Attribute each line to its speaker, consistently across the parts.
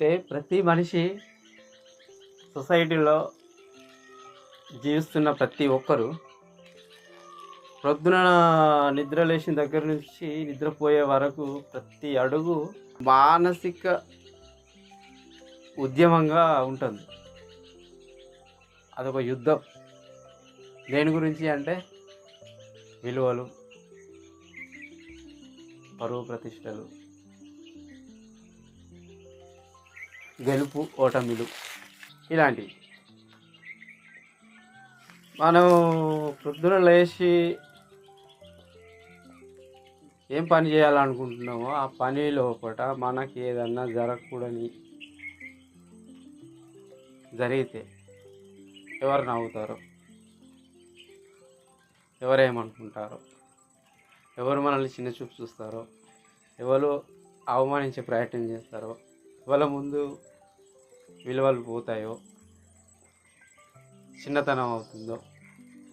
Speaker 1: అంటే ప్రతి మనిషి సొసైటీలో జీవిస్తున్న ప్రతి ఒక్కరు ప్రొద్దున నిద్ర లేచిన దగ్గర నుంచి నిద్రపోయే వరకు ప్రతి అడుగు మానసిక ఉద్యమంగా ఉంటుంది. అదొక యుద్ధం. దేని గురించి అంటే విలువలు పరువు ప్రతిష్టలు గెలుపు ఓటమిలు ఇలాంటివి. మనం పొద్దున లేచి ఏం పని చేయాలనుకుంటున్నామో ఆ పని లోపల మనకి ఏదన్నా జరగకూడని జరిగితే ఎవరు నవ్వుతారో? ఎవరేమనుకుంటారో ఎవరు మనల్ని చిన్న చూపు చూస్తారో? ఎవరు అవమానించే ప్రయత్నం చేస్తారో? వాళ్ళ ముందు విలువలు పోతాయో చిన్నతనం అవుతుందో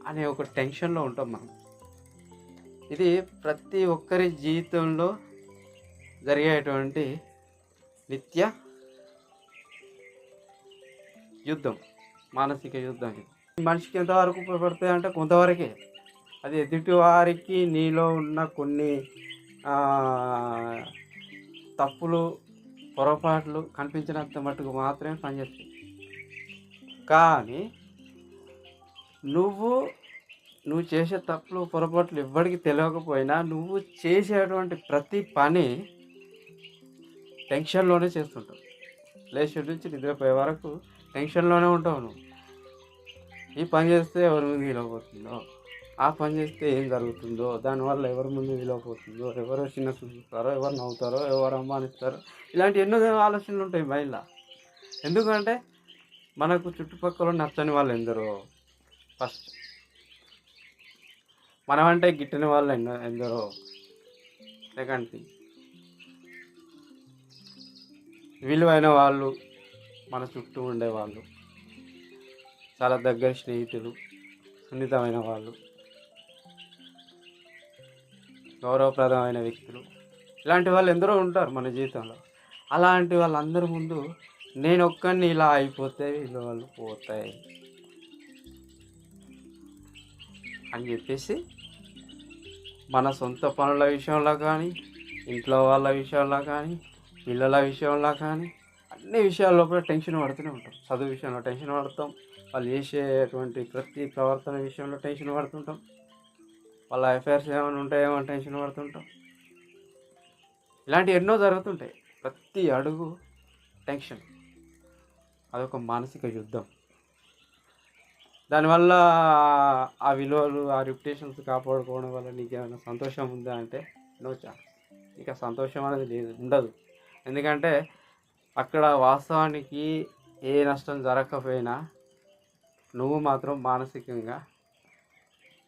Speaker 1: అనే ఒక టెన్షన్లో ఉంటాం మనం. ఇది ప్రతి ఒక్కరి జీవితంలో జరిగేటువంటి నిత్య యుద్ధం మానసిక యుద్ధం ఇది. మనిషికి ఎంతవరకు ఉపయోగపడుతుంది అంటే కొంతవరకే. అది ఎదుటి వారికి నీలో ఉన్న కొన్ని తప్పులు పొరపాట్లు కనిపించినంత మట్టుకు మాత్రమే పనిచేస్తాయి కానీ నువ్వు నువ్వు చేసే తప్పులు పొరపాట్లు ఎవ్వడికి తెలియకపోయినా నువ్వు చేసేటువంటి ప్రతి పని టెన్షన్లోనే చేస్తుంటావు. లేచి నుంచి నిద్రపోయే వరకు టెన్షన్లోనే ఉంటావు నువ్వు. ఈ పని చేస్తే ఎవరి ముందు విలువపోతుందో ఆ పని చేస్తే ఏం జరుగుతుందో దానివల్ల ఎవరి ముందు విలువపోతుందో ఎవరు చిన్న చూస్తారో ఎవరు నవ్వుతారో ఎవరు అవమానిస్తారో ఇలాంటి ఎన్నో ఆలోచనలు ఉంటాయి మైండ్లో ఎందుకంటే మనకు చుట్టుపక్కల నచ్చని వాళ్ళు ఎందరో? ఫస్ట్ మనమంటే గిట్టని వాళ్ళు ఎన్నో ఎందరో? సెకండ్ థింగ్ విలువైన వాళ్ళు మన చుట్టూ ఉండేవాళ్ళు చాలా దగ్గర స్నేహితులు సున్నితమైన వాళ్ళు. గౌరవప్రదమైన వ్యక్తులు. ఇలాంటి వాళ్ళు ఎందరో ఉంటారు మన జీవితంలో. అలాంటి వాళ్ళందరి ముందు నేను ఒక్కడిని ఇలా అయిపోతే వీళ్ళు వాళ్ళు పోతాయి అని చెప్పేసి మన సొంత పనుల విషయంలో కానీ ఇంట్లో వాళ్ళ విషయంలో కానీ పిల్లల విషయంలో కానీ అన్ని విషయాల్లో కూడా టెన్షన్ పడుతూనే ఉంటాం. చదువు విషయంలో టెన్షన్ పడతాం. వాళ్ళు చేసేటువంటి ప్రతి ప్రవర్తన విషయంలో టెన్షన్ పడుతుంటాం. వాళ్ళ అఫైర్స్ ఏమైనా ఉంటాయేమో టెన్షన్ పడుతుంటాం. ఇలాంటి ఎన్నో జరుగుతుంటాయి. ప్రతి అడుగు టెన్షన్ అదొక మానసిక యుద్ధం. దానివల్ల ఆ విలువలు ఆ రిప్యుటేషన్స్ కాపాడుకోవడం వల్ల నీకు ఏమైనా సంతోషం ఉందా అంటే నో ఛాన్స్ ఇక సంతోషం అనేది లేదు ఉండదు. ఎందుకంటే అక్కడ వాస్తవానికి ఏ నష్టం జరగకపోయినా నువ్వు మాత్రం మానసికంగా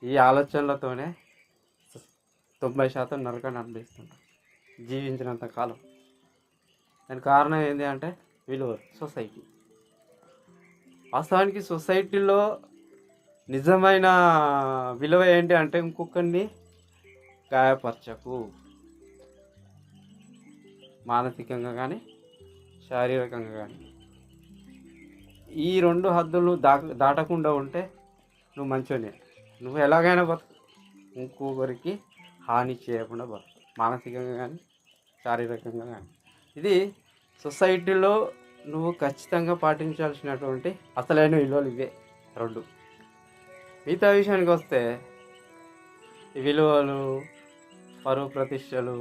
Speaker 1: ఈ ఆలోచనలతోనే తొంభై శాతం నరకాన్ని అనిపిస్తుంటావు జీవించినంత కాలం. దాని కారణం ఏంటి అంటే విలువ సొసైటీ. వాస్తవానికి సొసైటీలో నిజమైన విలువ ఏంటి అంటే ఇంకొకరిని గాయపరచకు. మానసికంగా కానీ శారీరకంగా కానీ. ఈ రెండు హద్దులు దా దాటకుండా ఉంటే నువ్వు మంచిగానే నువ్వు ఎలాగైనా బతుకు ఇంకొకరికి హాని చేయకుండా బతుకు మానసికంగా కానీ శారీరకంగా కానీ ఇది సొసైటీలో నువ్వు ఖచ్చితంగా పాటించాల్సినటువంటి అసలైన విలువలు ఇవే రెండు. మిగతా విషయానికి వస్తే విలువలు పరువు ప్రతిష్టలు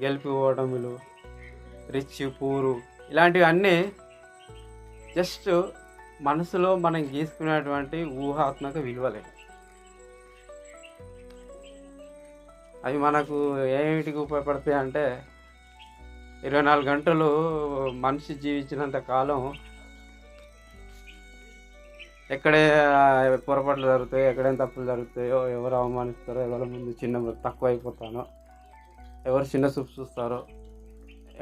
Speaker 1: గెలిపి ఓటములు రిచ్ పూరు ఇలాంటివి అన్నీ జస్ట్ మనసులో మనం గీసుకునేటువంటి ఊహాత్మక విలువలే. అవి మనకు ఏమిటికి ఉపయోగపడతాయి అంటే ఇరవై నాలుగు గంటలు మనిషి జీవించినంత కాలం ఎక్కడే పొరపాట్లు జరుగుతాయో ఎక్కడేం తప్పులు జరుగుతాయో ఎవరు అవమానిస్తారో ఎవరి ముందు చిన్న తక్కువ అయిపోతానో ఎవరు చిన్న చూపు చూస్తారో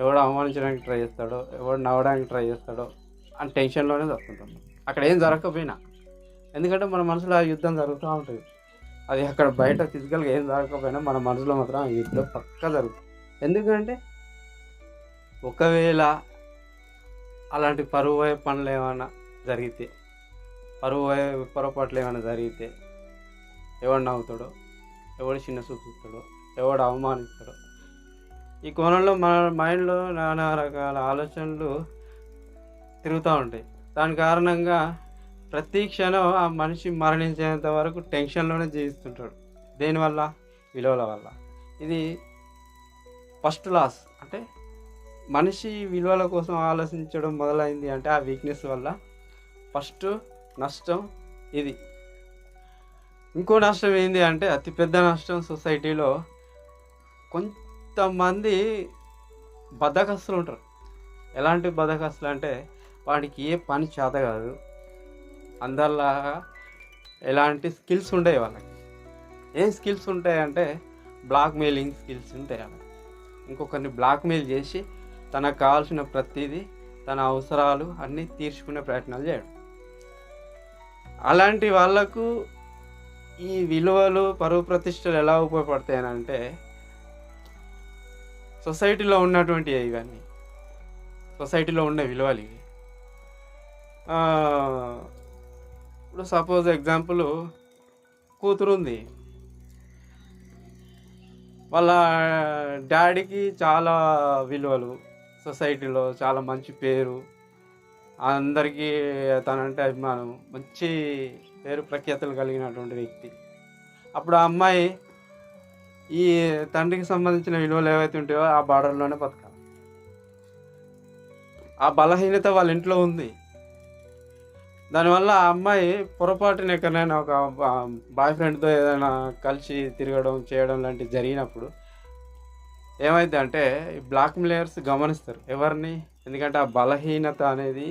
Speaker 1: ఎవడు అవమానించడానికి ట్రై చేస్తాడో ఎవడు నవ్వడానికి ట్రై చేస్తాడో అని టెన్షన్లోనే చదువుకుంటాం అక్కడ ఏం జరగకపోయినా. ఎందుకంటే మన మనసులో ఆ యుద్ధం జరుగుతూ ఉంటుంది. అది అక్కడ బయట ఫిజికల్గా ఏం జరగకపోయినా మన మనసులో మాత్రం ఆ యుద్ధం పక్కా జరుగుతుంది. ఎందుకంటే ఒకవేళ అలాంటి పరువు పనులు ఏమైనా జరిగితే పరువు అయ్యే పొరపాట్లు ఏమైనా జరిగితే ఎవడు నవ్వుతాడో ఎవడు చిన్న చూపుతాడో ఎవడు అవమానిస్తాడో ఈ కోణంలో మన మైండ్లో నానా రకాల ఆలోచనలు తిరుగుతూ ఉంటాయి. దాని కారణంగా ప్రతి క్షణం ఆ మనిషి మరణించేంత వరకు టెన్షన్లోనే జీవిస్తుంటాడు. దేనివల్ల? విలువల వల్ల. ఇది ఫస్ట్ లాస్. అంటే మనిషి విలువల కోసం ఆలోచించడం మొదలైంది అంటే ఆ వీక్నెస్ వల్ల ఫస్ట్ నష్టం ఇది. ఇంకో నష్టం ఏంటి అంటే అతిపెద్ద నష్టం సొసైటీలో కొంతమంది బద్దకస్తులు ఉంటారు. ఎలాంటి బద్దకస్తులు అంటే వాడికి ఏ పని చేత కాదు. అందరిలాగా ఎలాంటి స్కిల్స్ ఉండవు వాళ్ళకి. ఏం స్కిల్స్ ఉంటాయంటే బ్లాక్మెయిలింగ్ స్కిల్స్ ఉంటాయి వాళ్ళకి. ఇంకొకరిని బ్లాక్మెయిల్ చేసి తనకు కావాల్సిన ప్రతిదీ తన అవసరాలు అన్నీ తీర్చుకునే ప్రయత్నాలు చేయడం. అలాంటి వాళ్ళకు ఈ విలువలు పరువు ప్రతిష్టలు ఎలా ఉపయోగపడతాయనంటే సొసైటీలో ఉన్నటువంటి ఇవన్నీ. సొసైటీలో ఉండే విలువలు ఇవి. ఇప్పుడు సపోజ్ ఎగ్జాంపుల్ కూతురు ఉంది వాళ్ళ డాడీకి చాలా విలువలు సొసైటీలో చాలా మంచి పేరు అందరికీ తనంటే అభిమానం మంచి పేరు ప్రఖ్యాతలు కలిగినటువంటి వ్యక్తి. అప్పుడు ఆ అమ్మాయి ఈ తండ్రికి సంబంధించిన విలువలు ఏవైతే ఉంటాయో ఆ బార్డర్లోనే బతకాలి. ఆ బలహీనత వాళ్ళ ఇంట్లో ఉంది. దానివల్ల ఆ అమ్మాయి పొరపాటున ఎక్కడైనా ఒక బాయ్ ఫ్రెండ్తో ఏదైనా కలిసి తిరగడం చేయడం లాంటివి జరిగినప్పుడు ఏమైంది అంటే ఈ బ్లాక్ మిలేయర్స్ గమనిస్తారు. ఎవరిని? ఎందుకంటే ఆ బలహీనత అనేది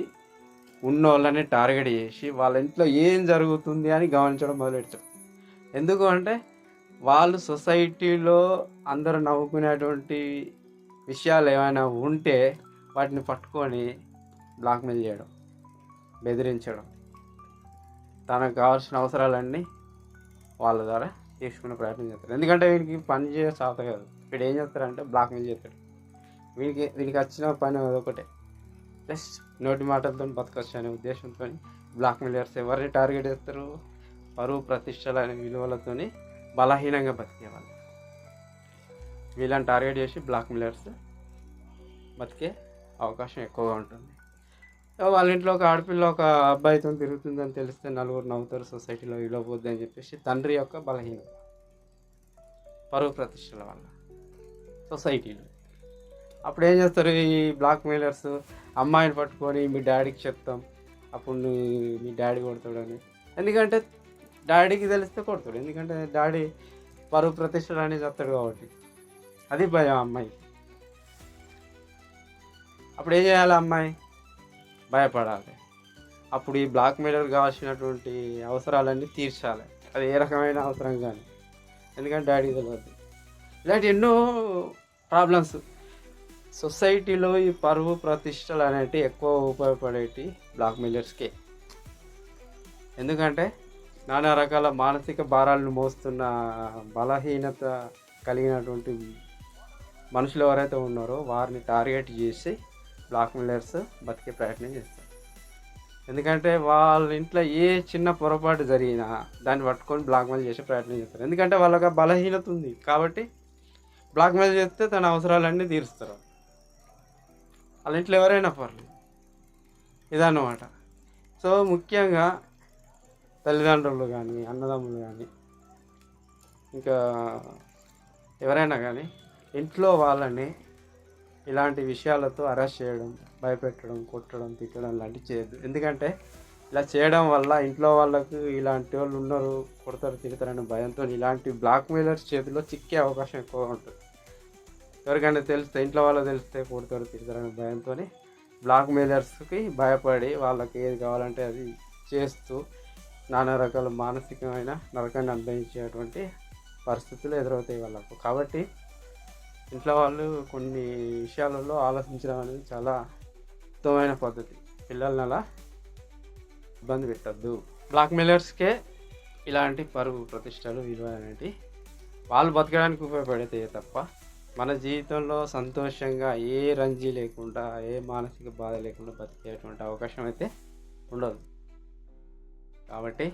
Speaker 1: ఉన్న వాళ్ళని టార్గెట్ చేసి వాళ్ళ ఇంట్లో ఏం జరుగుతుంది అని గమనించడం మొదలెడతారు ఎందుకు అంటే వాళ్ళు సొసైటీలో అందరూ నవ్వుకునేటువంటి విషయాలు ఏమైనా ఉంటే వాటిని పట్టుకొని బ్లాక్మెయిల్ చేయడం బెదిరించడం. తనకు కావాల్సిన అవసరాలన్నీ వాళ్ళ ద్వారా తీసుకునే ప్రయత్నం చేస్తారు ఎందుకంటే వీడికి పని చేయ కాదు. వీడు ఏం చేస్తారంటే మీద చేస్తాడు. వీడికి వీడికి వచ్చిన పని అదొకటే ప్లస్ నోటి మాటలతో బతకొచ్చు అనే ఉద్దేశంతో బ్లాక్మెయిలర్స్ ఎవరిని టార్గెట్ చేస్తారు? పరువు ప్రతిష్టలు అనే విలువలతో బలహీనంగా బతికే వాళ్ళు. వీళ్ళని టార్గెట్ చేసి బ్లాక్ బ్లాక్మెయిలర్స్ బతికే అవకాశం ఎక్కువగా ఉంటుంది. వాళ్ళ ఇంట్లో ఒక ఆడపిల్ల ఒక అబ్బాయితో తిరుగుతుందని తెలిస్తే నలుగురు నవ్వుతారు సొసైటీలో విలువ అని చెప్పేసి తండ్రి యొక్క బలహీనత. పరువు ప్రతిష్టల వల్ల. సొసైటీలో. అప్పుడు ఏం చేస్తారు ఈ బ్లాక్ మెయిలర్స్ అమ్మాయిని పట్టుకొని మీ డాడీకి చెప్తాం. అప్పుడు నీ- మీ డాడీ కొడతాడని. ఎందుకంటే డాడీకి తెలిస్తే కొడతాడు. ఎందుకంటే డాడీ పరువు ప్రతిష్టలు అనేది చెప్తాడు కాబట్టి. అది భయం అమ్మాయి అప్పుడు ఏం చేయాలి అమ్మాయి? భయపడాలి. అప్పుడు ఈ బ్లాక్ మెడల్ కావాల్సినటువంటి అవసరాలన్నీ తీర్చాలి. అది ఏ రకమైన అవసరం కానీ ఎందుకంటే డాడీ తెలియదు ఇలాంటి ఎన్నో ప్రాబ్లమ్స్ సొసైటీలో ఈ పరువు ప్రతిష్టలు అనేటివి ఎక్కువ ఉపయోగపడేటి బ్లాక్ మెయిలర్స్కే ఎందుకంటే నానా రకాల మానసిక భారాలను మోస్తున్న బలహీనత కలిగినటువంటి మనుషులు ఎవరైతే ఉన్నారో వారిని టార్గెట్ చేసి బ్లాక్ మిల్లర్స్ బతికే ప్రయత్నం చేస్తారు. ఎందుకంటే వాళ్ళ ఇంట్లో ఏ చిన్న పొరపాటు జరిగినా దాన్ని పట్టుకొని బ్లాక్మెయిల్ చేసే ప్రయత్నం చేస్తారు. ఎందుకంటే వాళ్ళకి బలహీనత ఉంది. కాబట్టి బ్లాక్మెయిల్ చేస్తే తన అవసరాలన్నీ తీరుస్తారు. వాళ్ళ ఇంట్లో ఎవరైనా పర్లేదు. ఇదన్నమాట. సో ముఖ్యంగా తల్లిదండ్రులు కానీ అన్నదమ్ములు కానీ ఇంకా ఎవరైనా కానీ ఇంట్లో వాళ్ళని ఇలాంటి విషయాలతో అరెస్ట్ చేయడం భయపెట్టడం కొట్టడం తిట్టడం లాంటివి చేయొద్దు. ఎందుకంటే ఇలా చేయడం వల్ల ఇంట్లో వాళ్ళకు ఇలాంటి వాళ్ళు ఉన్నారు కొడతారు తిడతారనే భయంతో ఇలాంటి బ్లాక్ మెయిలర్స్ చేతిలో చిక్కే అవకాశం ఎక్కువగా ఉంటుంది. ఎవరికైనా తెలిస్తే ఇంట్లో వాళ్ళకి తెలిస్తే కొడతారు తిడతారనే భయంతో బ్లాక్ మెయిలర్స్కి భయపడి వాళ్ళకి ఏది కావాలంటే అది చేస్తూ నానా రకాల మానసికమైన నరకాన్ని అనుభవించేటువంటి పరిస్థితులు ఎదురవుతాయి వాళ్ళకు. కాబట్టి ఇంట్లో వాళ్ళు కొన్ని విషయాలలో ఆలోచించడం అనేది చాలా ఉత్తమమైన పద్ధతి. పిల్లల్ని అలా ఇబ్బంది పెట్టద్దు. బ్లాక్మెయిలర్స్కే ఇలాంటి పరుగు ప్రతిష్టలు విలువ అనేవి వాళ్ళు బతకడానికి ఉపయోగపడతాయి తప్ప మన జీవితంలో సంతోషంగా ఏ రంజీ లేకుండా ఏ మానసిక బాధ లేకుండా బతికేటువంటి అవకాశం అయితే ఉండదు. కాబట్టి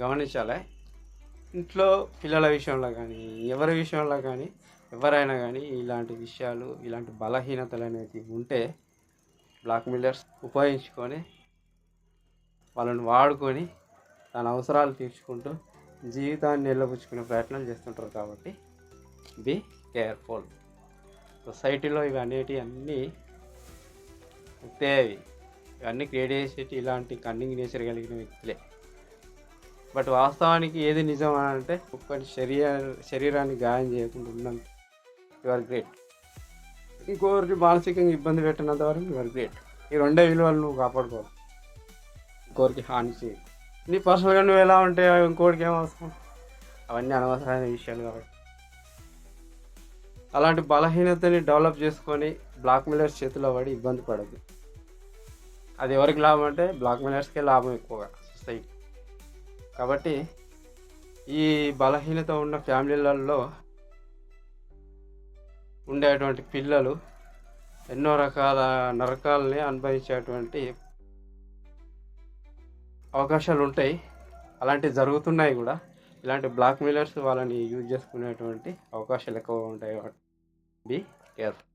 Speaker 1: గమనించాలి. ఇంట్లో పిల్లల విషయంలో కానీ ఎవరి విషయంలో కానీ ఎవరైనా కానీ ఇలాంటి విషయాలు ఇలాంటి బలహీనతలు అనేవి ఉంటే బ్లాక్ మిల్లర్స్ ఉపయోగించుకొని వాళ్ళని వాడుకొని తన అవసరాలు తీర్చుకుంటూ జీవితాన్ని నిలబుచ్చుకునే ప్రయత్నాలు చేస్తుంటారు కాబట్టి బీ కేర్ఫుల్. సొసైటీలో ఇవి అనేటివి అన్నీ ఉత్తేవి ఇవన్నీ క్రియేట్ చేసేటి ఇలాంటి కన్నింగ్ నేచర్ కలిగిన వ్యక్తులే. బట్ వాస్తవానికి ఏది నిజం అని అంటే ఒక్కటి శరీర శరీరాన్ని గాయం చేయకుండా ఉన్నంత యు ఆర్ గ్రేట్ ఇంకొకరికి మానసికంగా ఇబ్బంది పెట్టినంత వరకు యు ఆర్ గ్రేట్ ఈ రెండే విలువలు నువ్వు కాపాడుకోవాలి. ఇంకోరికి హాని చేయి. నీ పర్సనల్గా నువ్వు ఎలా ఉంటే ఇంకోటికి ఏం అవసరం? అవన్నీ అనవసరమైన విషయాలు కాబట్టి. అలాంటి బలహీనతని డెవలప్ చేసుకొని బ్లాక్ మిల్లర్స్ చేతిలో పడి ఇబ్బంది పడదు అది ఎవరికి లాభం అంటే బ్లాక్ మిల్లర్స్కే లాభం ఎక్కువగా సొసైటీ కాబట్టి ఈ బలహీనత ఉన్న ఫ్యామిలీలలో ఉండేటువంటి పిల్లలు ఎన్నో రకాల నరకాలని అనుభవించేటువంటి అవకాశాలు ఉంటాయి. అలాంటివి జరుగుతున్నాయి కూడా. ఇలాంటి బ్లాక్ మెయిలర్స్ వాళ్ళని యూజ్ చేసుకునేటువంటి అవకాశాలు ఎక్కువ ఉంటాయి. Be careful